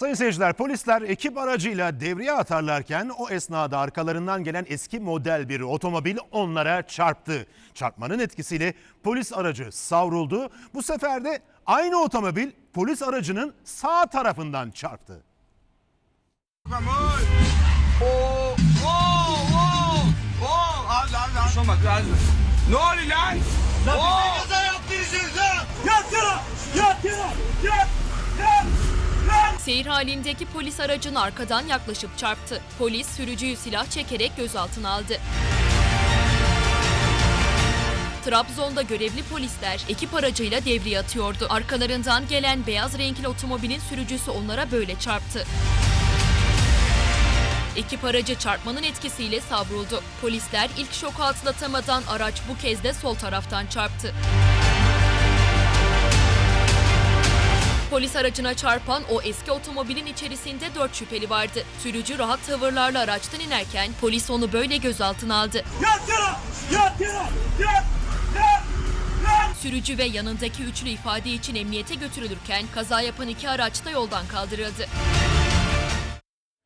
Sayın seyirciler polisler ekip aracıyla devriye atarlarken o esnada arkalarından gelen eski model bir otomobil onlara çarptı. Çarpmanın etkisiyle polis aracı savruldu. Bu sefer de aynı otomobil polis aracının sağ tarafından çarptı. Vamos! Oh! Oh! Oh! Seyir halindeki polis aracına arkadan yaklaşıp çarptı. Polis sürücüyü silah çekerek gözaltına aldı. Trabzon'da görevli polisler ekip aracıyla devriye atıyordu. Arkalarından gelen beyaz renkli otomobilin sürücüsü onlara böyle çarptı. Ekip aracı çarpmanın etkisiyle savruldu. Polisler ilk şoku atlatamadan araç bu kez de sol taraftan çarptı. Polis aracına çarpan o eski otomobilin içerisinde dört şüpheli vardı. Sürücü rahat tavırlarla araçtan inerken polis onu böyle gözaltına aldı. Yat yana! Yat! Yat! Yat! Yat! Sürücü ve yanındaki üçlü ifade için emniyete götürülürken kaza yapan iki araç da yoldan kaldırıldı.